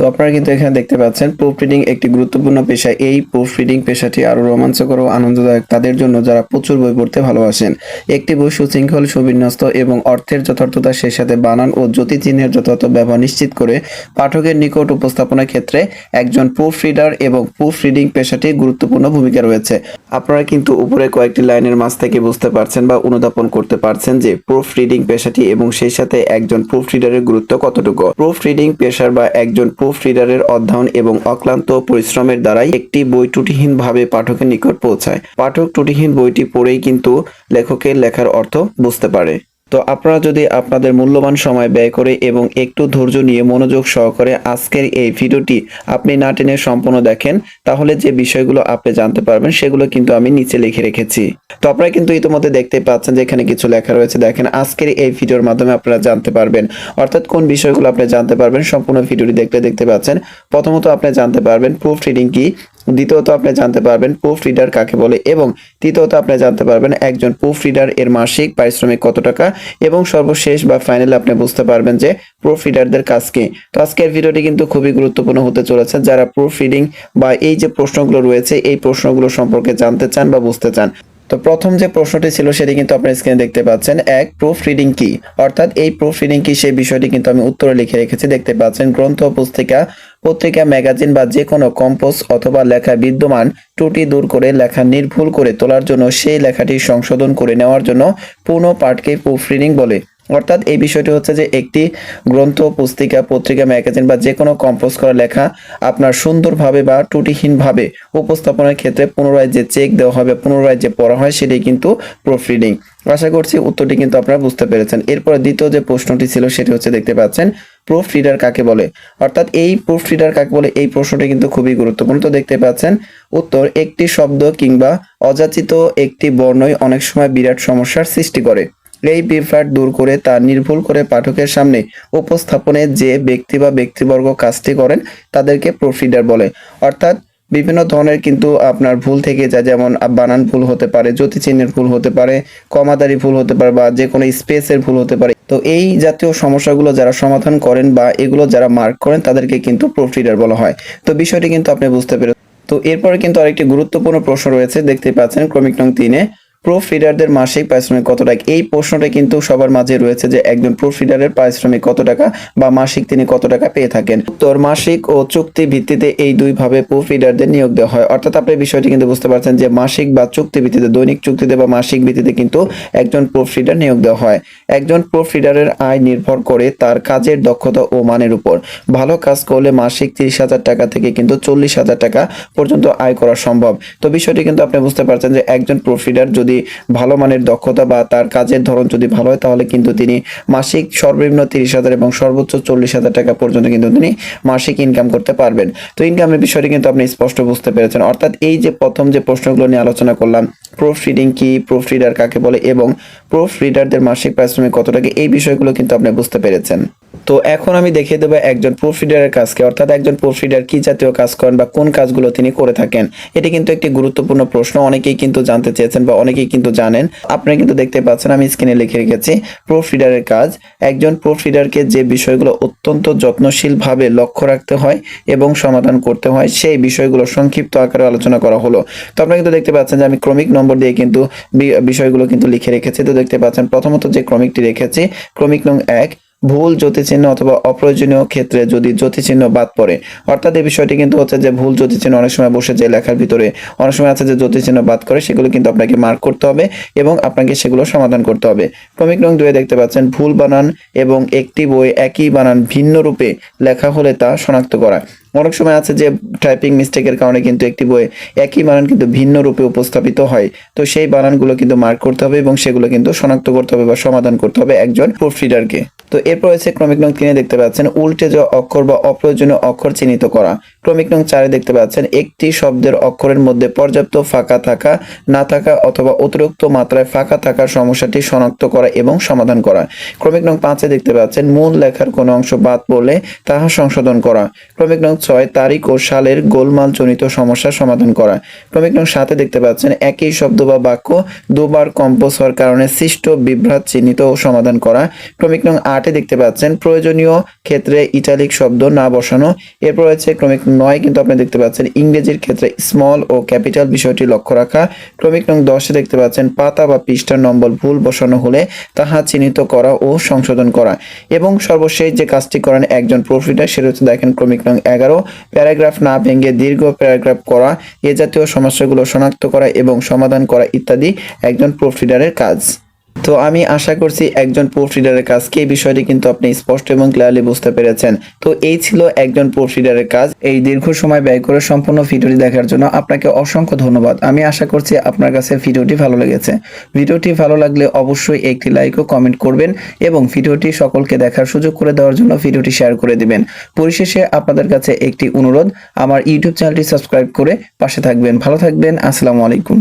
তো আপনারা কিন্তু এখানে দেখতে পাচ্ছেন প্রুফ রিডিং একটি গুরুত্বপূর্ণ পেশা। এই প্রুফ রিডিং পেশাটি আরও রোমাঞ্চকর ও আনন্দদায়ক। তাদের জন্য যারা প্রচুর বই পড়তে ভালোবাসেন, একটি বই সুশৃঙ্খল, সুবিন্যস্ত এবং অর্থের যথার্থতা সেই সাথে বানান ও চিহ্নের যথার্থ ব্যবহার নিশ্চিত করে পাঠকের নিকট উপস্থাপনার ক্ষেত্রে একজন প্রুফ রিডার এবং প্রুফ রিডিং পেশাটি গুরুত্বপূর্ণ ভূমিকা রয়েছে। আপনারা কিন্তু উপরে কয়েকটি লাইনের মাঝ থেকে বুঝতে পারছেন বা অনুধাবন করতে পারছেন যে প্রুফ রিডিং পেশাটি এবং সেই সাথে একজন প্রুফ রিডারের গুরুত্ব কতটুকু। প্রুফ রিডিং পেশার বা একজন প্রুফ রিডারের অধ্যয়ন এবং অক্লান্ত পরিশ্রমের দ্বারাই একটি বই ত্রুটিহীন ভাবে পাঠকের নিকট পৌঁছায়। পাঠক ত্রুটিহীন বইটি পড়েই কিন্তু লেখকের লেখার অর্থ বুঝতে পারে। তো আপনারা যদি আপনাদের মূল্যবান সময় ব্যয় করে এবং একটু ধৈর্য নিয়ে মনোযোগ সহকারে আজকের এই ভিডিওটি আপনি না টেনে সম্পূর্ণ দেখেন, তাহলে যে বিষয়গুলো আপনি জানতে পারবেন সেগুলো কিন্তু আমি নিচে লিখে রেখেছি। তো আপনারা কিন্তু ইতিমধ্যে দেখতে পাচ্ছেন যে এখানে কিছু লেখা রয়েছে। দেখেন, আজকের এই ভিডিওর মাধ্যমে আপনারা জানতে পারবেন, অর্থাৎ কোন বিষয়গুলো আপনি জানতে পারবেন, সম্পূর্ণ ভিডিওটি দেখতে দেখতে পাচ্ছেন। প্রথমত আপনি জানতে পারবেন প্রুফ রিডিং কি? দ্বিতীয়ত আপনি জানতে পারবেন প্রুফ রিডার কাকে বলে এবং তৃতীয়ত আপনি জানতে পারবেন একজন প্রুফ রিডার এর মাসিক পারিশ্রমিক কত টাকা এবং সর্বশেষ বা ফাইনাল আপনি বুঝতে পারবেন যে প্রুফ রিডারদের কাজ কি। তো আজকের ভিডিওটি কিন্তু খুবই গুরুত্বপূর্ণ হতে চলেছে। যারা প্রুফ রিডিং বা এই যে প্রশ্নগুলো রয়েছে, এই প্রশ্নগুলো সম্পর্কে জানতে চান বা বুঝতে চান তো প্রথম যে প্রশ্নটি ছিল সেটি কিন্তু আপনার স্ক্রিনে দেখতে পাচ্ছেন। এক প্রুফ রিডিং কি? অর্থাৎ এই প্রুফ রিডিং কি সেই বিষয়টি কিন্তু আমি উত্তরে লিখে রেখেছি। দেখতে পাচ্ছেন, গ্রন্থ, পুস্তিকা, পত্রিকা ম্যাগাজিন বা যে কোনো কম্পোজ অথবা লেখা বিদ্যমান ত্রুটি দূর করে, লেখা নির্ভুল করে তোলার জন্য সেই লেখাটি সংশোধন করে নেওয়ার জন্য পূর্ণ পাঠকে প্রুফ রিডিং বলে। অর্থাৎ এই বিষয়টি হচ্ছে যে একটি গ্রন্থ, পুস্তিকা, পত্রিকা, ম্যাগাজিন বা যে কোনো কম্পোজ করা লেখা আপনার সুন্দরভাবে বা ত্রুটিহীনভাবে উপস্থাপনের ক্ষেত্রে পুনরায় যে চেক দেওয়া হবে, পুনরায় যে পড়া হয় সেটাই কিন্তু প্রুফ রিডিং আশা করছি উত্তরটি কিন্তু আপনারা বুঝতে পেরেছেন। এরপর দ্বিতীয় যে প্রশ্নটি ছিল সেটি হচ্ছে দেখতে পাচ্ছেন প্রুফ রিডার কাকে বলে? অর্থাৎ এই প্রুফ রিডার কাকে বলে? এই প্রশ্নটি কিন্তু খুবই গুরুত্বপূর্ণ। তো দেখতে পাচ্ছেন, উত্তর, একটি শব্দ কিংবা অযাচিত একটি বর্ণই অনেক সময় বিরাট সমস্যার সৃষ্টি করে। এই বিভ্রাট দূর করে তা নির্ভুল করে পাঠকের সামনে উপস্থাপনে যে ব্যক্তি বা ব্যক্তিবর্গ কাজটি করেন তাদেরকে প্রুফ রিডার বলে। অর্থাৎ বিভিন্ন ধরনের কিন্তু আপনার ভুল থেকে যায়, যেমন বানান ভুল হতে পারে জ্যোতি চিহ্নের ভুল হতে পারে, কমাদারি ভুল হতে পারে বা যে কোনো স্পেসের ভুল হতে পারে। তো এই জাতীয় সমস্যাগুলো যারা সমাধান করেন বা এগুলো যারা মার্ক করেন তাদেরকে কিন্তু প্রুফ রিডার বলা হয়। তো বিষয়টি কিন্তু আপনি বুঝতে পেরে তো এরপরে কিন্তু আরেকটি গুরুত্বপূর্ণ প্রশ্ন রয়েছে, দেখতে পাচ্ছেন ক্রমিক নং তিনে। প্রুফ রিডারদের মাসিক পারিশ্রমিক কত টাকা? এই প্রশ্নটা কিন্তু সবার মাঝে রয়েছে যে একজন প্রুফ রিডারের পারিশ্রমিক কত টাকা বা মাসিক তিনি কত টাকা পেয়ে থাকেন? উত্তর, মাসিক ও চুক্তি ভিত্তিতে এই দুই ভাবে প্রুফ রিডারদের নিয়োগ দেওয়া হয়। অর্থাৎ আপনি বিষয়টি কিন্তু বুঝতে পারছেন যে মাসিক বা চুক্তি ভিত্তিতে, দৈনিক চুক্তিতে বা মাসিক ভিত্তিতে কিন্তু একজন প্রুফ রিডার নিয়োগ দেওয়া হয়। একজন প্রুফ রিডারের আয় নির্ভর করে তার কাজের দক্ষতা ও মানের উপর। ভালো কাজ করলে মাসিক তিরিশ হাজার টাকা থেকে কিন্তু চল্লিশ হাজার টাকা পর্যন্ত আয় করা সম্ভব। তো বিষয়টি কিন্তু আপনি বুঝতে পারছেন যে একজন প্রুফ রিডার যদি ভালো মানের দক্ষতা বা তার কাজের ধরন যদি ভালো হয়, তাহলে কিন্তু তিনি মাসিক সর্বনিম্ন তিরিশ হাজার এবং সর্বোচ্চ চল্লিশ হাজার টাকা পর্যন্ত কিন্তু তিনি মাসিক ইনকাম করতে পারবেন। তো ইনকামের বিষয়টি কিন্তু আপনি স্পষ্ট বুঝতে পেরেছেন। অর্থাৎ এই যে প্রথম যে প্রশ্নগুলো নিয়ে আলোচনা করলাম প্রুফ রিডিং কি প্রুফ রিডার কাকে বলে এবং প্রুফ রিডারদের মাসিক পারিশ্রমিক কত টাকা, এই বিষয়গুলো কিন্তু আপনি বুঝতে পেরেছেন। তো এখন আমি দেখিয়ে দেবো একজন প্রুফ রিডারের কাজকে, অর্থাৎ একজন প্রুফ রিডার কি জাতীয় কাজ করেন বা কোন কাজগুলো তিনি করে থাকেন। এটি কিন্তু একটি গুরুত্বপূর্ণ প্রশ্ন, অনেকেই কিন্তু জানতে চেয়েছেন বা অনেকেই কিন্তু জানেন। আপনারা কিন্তু দেখতে পাচ্ছেন, আমি স্ক্রিনে লিখে রেখেছি প্রুফ রিডারের কাজ, একজন প্রুফ রিডারকে যে বিষয়গুলো অত্যন্ত যত্নশীলভাবে লক্ষ্য রাখতে হয় এবং সমাধান করতে হয়, সেই বিষয়গুলো সংক্ষিপ্ত আকারে আলোচনা করা হলো। তো আপনারা কিন্তু দেখতে পাচ্ছেন যে আমি ক্রমিক নম্বর দিয়ে কিন্তু বিষয়গুলো কিন্তু লিখে রেখেছি। তো দেখতে পাচ্ছেন, প্রথমত যে ক্রমিকটি রেখেছি, ক্রমিক নং এক ভুল জ্যোতিচিহ্ন অথবা অপ্রয়োজনীয় ক্ষেত্রে যদি জ্যোতিচিহ্ন বাদ পড়ে, অর্থাৎ এই বিষয়টি কিন্তু হচ্ছে যে ভুল জ্যোতিচিহ্ন অনেক সময় বসে যায় লেখার ভিতরে অনেক সময় আছে যে জ্যোতিচিহ্ন বাদ করে সেগুলো কিন্তু আপনাকে মার্ক করতে হবে এবং আপনাকে সেগুলো সমাধান করতে হবে। ক্রমিক রং দুয়ে দেখতে পাচ্ছেন, ভুল বানান এবং একটি বই একই বানান ভিন্ন রূপে লেখা হলে তা শনাক্ত করা। অনেক সময় আছে যে টাইপিং মিস্টেকের কারণে কিন্তু একটি বই একই বানান কিন্তু ভিন্ন রূপে উপস্থাপিত হয়। তো সেই বানানগুলো কিন্তু মার্ক করতে হবে এবং সেগুলো কিন্তু শনাক্ত করতে হবে বা সমাধান করতে হবে একজন প্রুফ রিডারকে তো এরপর রয়েছে ক্রমিক নং তিনে দেখতে পাচ্ছেন, উল্টে যাওয়া অক্ষর বা অপ্রয়োজনীয় অক্ষর চিহ্নিত করা। ক্রমিক নং চারে দেখতে পাচ্ছেন, একটি শব্দের অক্ষরের মধ্যে পর্যাপ্ত ফাঁকা থাকা, না থাকা অথবা অতিরিক্ত মাত্রায় ফাঁকা থাকার সমস্যাটি শনাক্ত করা এবং সমাধান করা। ক্রমিক নং পাঁচে দেখতে পাচ্ছেন, মূল লেখার কোনো অংশ বাদ পড়লে তাহা সংশোধন করা। ক্রমিক নং ছয় তারিখ ও সালের গোলমালজনিত সমস্যার সমাধান করা। ক্রমিক নং সাথে দেখতে পাচ্ছেন, একই শব্দ বা বাক্য দুবার কম্পোজ হওয়ার কারণে সৃষ্ট বিভ্রাট চিহ্নিত ও সমাধান করা। ক্রমিক নং আটে দেখতে পাচ্ছেন, প্রয়োজনীয় ক্ষেত্রে ইটালিক শব্দ না বসানো। এরপর রয়েছে ক্রমিক নয়, কিন্তু আপনি দেখতে পাচ্ছেন ইংরেজির ক্ষেত্রে স্মল ও ক্যাপিটাল বিষয়টি লক্ষ্য রাখা। ক্রমিক নং দশে দেখতে পাচ্ছেন, পাতা বা পৃষ্ঠার নম্বর ভুল বসানো হলে তাহা চিহ্নিত করা ও সংশোধন করা। এবং সর্বশেষ যে কাজটি করেন একজন প্রফিটার সেটা হচ্ছে দেখেন ক্রমিক নং এগারো। প্যারাগ্রাফ না ভেঙে দীর্ঘ প্যারাগ্রাফ করা, এ জাতীয় সমস্যাগুলো শনাক্ত করা এবং সমাধান করা ইত্যাদি একজন প্রফিডারের কাজ। তো আমি আশা করছি একজন প্রুফ রিডারের কাজকে এই বিষয়টি কিন্তু আপনি স্পষ্ট এবং ক্লিয়ারলি বুঝতে পেরেছেন। তো এই ছিল একজন প্রুফ রিডারের কাজ, এই দীর্ঘ সময় ব্যয় করে সম্পূর্ণ ভিডিওটি দেখার জন্য আপনাকে অসংখ্য ধন্যবাদ। আমি আশা করছি আপনার কাছে ভিডিওটি ভালো লেগেছে। ভিডিওটি ভালো লাগলে অবশ্যই একটি লাইক ও কমেন্ট করবেন এবং ভিডিওটি সকলকে দেখার সুযোগ করে দেওয়ার জন্য ভিডিওটি শেয়ার করে দিবেন। পরিশেষে আপনাদের কাছে একটি অনুরোধ, আমার ইউটিউব চ্যানেলটি সাবস্ক্রাইব করে পাশে থাকবেন। ভালো থাকবেন, আসসালামু আলাইকুম।